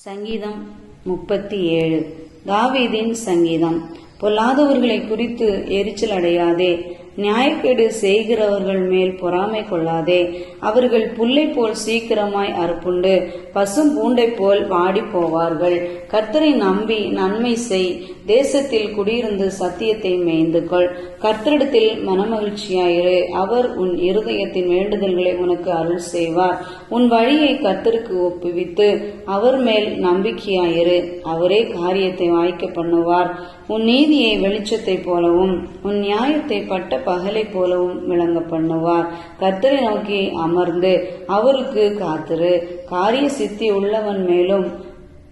சங்கீதம் முப்பத்தி ஏழு. தாவீதின் சங்கீதம் பொல்லாதவர்களை குறித்து எரிச்சல் அடையாதே நியாயக்கேடு செய்கிறவர்கள் மேல் பொறாமை கொள்ளாதே. அவர்கள் புல்லை போல் சீக்கிரமாய் அறுப்புண்டு பசும் பூண்டை போல் வாடி போவார்கள். கர்த்தரை நம்பி நன்மை செய். தேசத்தில் குடியிருந்து சத்தியத்தை மேய்ந்து கொள். கர்த்தரிடத்தில் மனமகிழ்ச்சியாயிரு அவர் உன் இருதயத்தின் வேண்டுதல்களை உனக்கு அருள் செய்வார். உன் வழியை கர்த்தருக்கு ஒப்புவித்து அவர் மேல் நம்பிக்கையாயிரு அவரே காரியத்தை வாய்க்க பண்ணுவார். உன் நீதியை வெளிச்சத்தை போலவும் உன் நியாயத்தை பட்ட பகலை போலவும் விளங்க பண்ணுவார். கத்தரை நோக்கி அமர்ந்து அவருக்கு காத்திரு. காரிய சித்தி உள்ளவன் மேலும்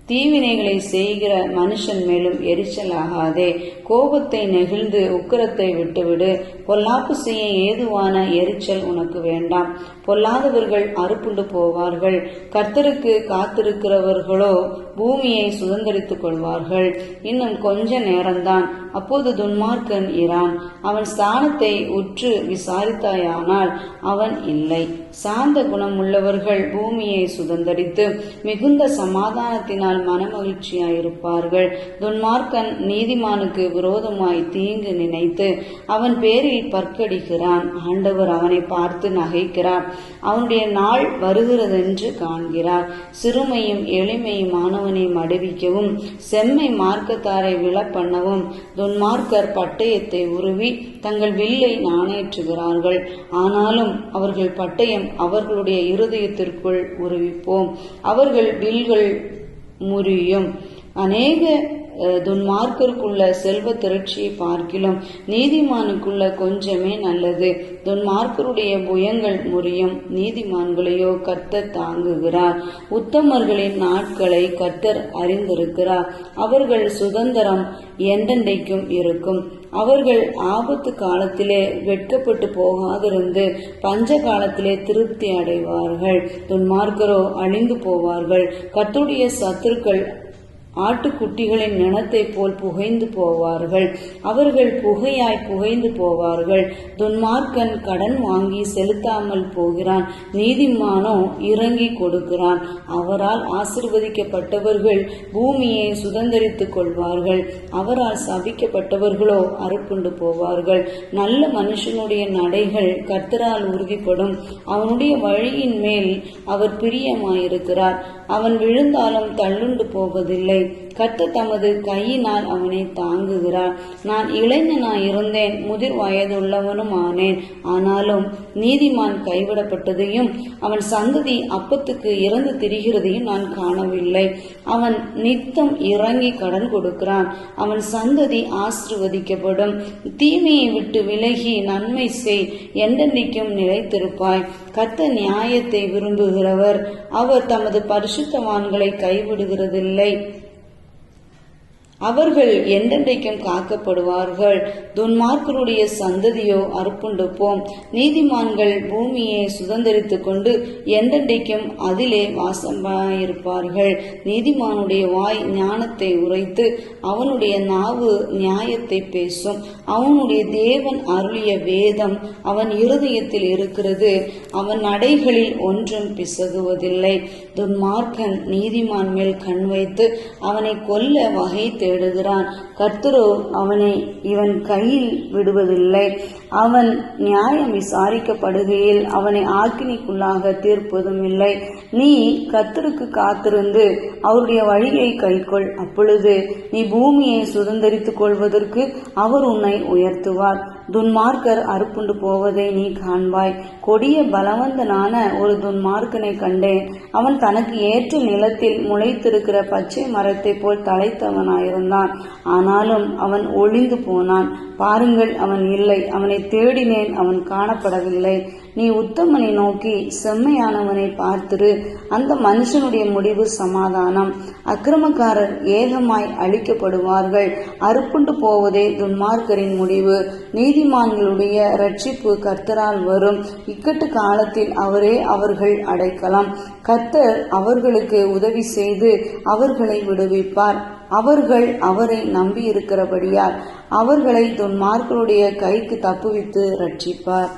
தீவினைகளை செய்கிற மனுஷன் மேலும் எரிச்சல் ஆகாதே. கோபத்தை நெகிழ்ந்து உக்கிரத்தை விட்டுவிடு. பொல்லாப்பு செய்ய ஏதுவான எரிச்சல் உனக்கு வேண்டாம். பொல்லாதவர்கள் அறுப்புண்டு போவார்கள். கர்த்தருக்கு காத்திருக்கிறவர்களோ பூமியை சுதந்திரித்துக் கொள்வார்கள். இன்னும் கொஞ்ச நேரம்தான் அப்போது துன்மார்க்கன் இரான் அவன் ஸ்தானத்தை உற்று விசாரித்தாயானால் அவன் இல்லை. சாந்த குணமுள்ளவர்கள் பூமியை சுதந்தரித்து மிகுந்த சமாதானத்தினால் மனமகிழ்ச்சியாயிருப்பார்கள். துன்மார்க்கன் நீதிமானுக்கு விரோதமாய் தீங்கு நினைத்து அவன் பேரில் பற்கடிக்கிறான். ஆண்டவர் அவனை பார்த்து நகைக்கிறார். அவனுடைய நாள் வருகிறதென்று காண்கிறார். சிறுமையும் எளிமையும் மாணவனை மடுவிக்கவும் செம்மை மார்க்கத்தாரை விழப்பண்ணவும் துன்மார்க்கர் பட்டயத்தை உருவி தங்கள் வில்லை நாணேற்றுகிறார்கள். ஆனாலும் அவர்கள் பட்டயம் அவர்களுடைய இருதயத்திற்குள் உருவிப்போம். அவர்கள் வில்கள் முறியும். அநேக துன்மார்க்கருக்குள்ள செல்வ திரட்சியை பார்க்கிலும் நீதிமானுக்குள்ள கொஞ்சமே நல்லது. துன்மார்க்கருடைய புயங்கள் முறியும் நீதிமான்களையோ கர்த்தர் தாங்குகிறார். உத்தமர்களின் நாட்களை கர்த்தர் அறிந்திருக்கிறார். அவர்கள் சுதந்திரம் எந்தெண்டைக்கும் இருக்கும். அவர்கள் ஆபத்து காலத்திலே வெட்கப்பட்டு போகாதிருந்து பஞ்ச காலத்திலே திருப்தி அடைவார்கள். துன்மார்க்கரோ அழிந்து போவார்கள். கத்துடைய சத்துருக்கள் ஆட்டுக்குட்டிகளின் நினத்தை போல் புகைந்து போவார்கள். அவர்கள் புகையாய் புகைந்து போவார்கள். துன்மார்க்கன் கடன் வாங்கி செலுத்தாமல் போகிறான். நீதிமானோ இறங்கி கொடுக்கிறான். அவரால் ஆசிர்வதிக்கப்பட்டவர்கள் பூமியை சுதந்திரித்துக் கொள்வார்கள். அவரால் சபிக்கப்பட்டவர்களோ அறுப்புண்டு போவார்கள். நல்ல மனுஷனுடைய நடைகள் கர்த்தரால் உறுதிப்படும். அவனுடைய வழியின் மேல் அவர் பிரியமாயிருக்கிறார். அவன் விழுந்தாலும் தள்ளுண்டு போவதில்லை. கத்த தமது கையினால் அவனை தாங்குகிறார். நான் இளைஞனாய் இருந்தேன் முதிர் வயதுள்ளவனும் ஆனேன் ஆனாலும் நீதிமான் கைவிடப்பட்டதையும் அவன் சந்ததி அப்பத்துக்கு இறந்து திரிகிறதையும் நான் காணவில்லை. அவன் நித்தம் இறங்கி கடன் கொடுக்கிறான். அவன் சந்ததி ஆசிர்வதிக்கப்படும். தீமையை விட்டு விலகி நன்மை செய் என்றென்றைக்கும் நிலைத்திருப்பாய். கத்த நியாயத்தை விரும்புகிறவர் அவர் தமது பரிசுத்தவான்களை கைவிடுகிறதில்லை. அவர்கள் என்றென்றைக்கும் காக்கப்படுவார்கள். துன்மார்க்கருடைய சந்ததியோ அறுப்புண்டு நீதிமான்கள் பூமியை சுதந்திரித்து கொண்டு என்றென்றைக்கும் அதிலே வாசமாயிருப்பார்கள். நீதிமானுடைய வாய் ஞானத்தை உரைத்து அவனுடைய நாவு நியாயத்தை பேசும். அவனுடைய தேவன் அருளிய வேதம் அவன் இருதயத்தில் இருக்கிறது. அவன் நடைகளில் ஒன்றும் பிசகுவதில்லை. துன்மார்க்கன் நீதிமான் மேல் கண் வைத்து அவனை கொல்ல வகை தேடுகிறான். கர்த்தரோ அவனை இவன் கையில் விடுவதில்லை. அவன் நியாயம் விசாரிக்கப்படுகையில் அவனை ஆக்கினிக்குள்ளாக தீர்ப்பதும் இல்லை. நீ கத்தருக்கு காத்திருந்து அவருடைய வழியை கைக்கொள். அப்பொழுது நீ பூமியை சுதந்திரித்துக் கொள்வதற்கு அவர் உன்னை உயர்த்துவார். துன்மார்க்கர் அறுப்புண்டு போவதை நீ காண்பாய். கொடிய பலவந்தனான ஒரு துன்மார்க்கனை கண்டேன். அவன் தனக்கு ஏற்ற நிலத்தில் முளைத்திருக்கிற பச்சை மரத்தை போல் தலைத்தவனாயிருந்தான். ஆனாலும் அவன் ஒளிந்து போனான். பாருங்கள் அவன் இல்லை. அவனை தேடினேன் அவன் காணப்படவில்லை. நீ உத்தமனை நோக்கி செம்மையானவனை பார்த்திரு. அந்த மனுஷனுடைய முடிவு சமாதானம். அக்கிரமக்காரர் ஏகமாய் அழிக்கப்படுவார்கள். அறுப்புண்டு போவதே துன்மார்க்கரின் முடிவு. நீதிமான்களுடைய ரட்சிப்பு கர்த்தரால் வரும். இக்கட்டு காலத்தில் அவரே அவர்கள் அடைக்கலாம். கர்த்தர் அவர்களுக்கு உதவி செய்து அவர்களை விடுவிப்பார். அவர்கள் அவரை நம்பியிருக்கிறபடியால் அவர்களை துன்மார்களுடைய கைக்கு தப்புவித்து ரட்சிப்பார்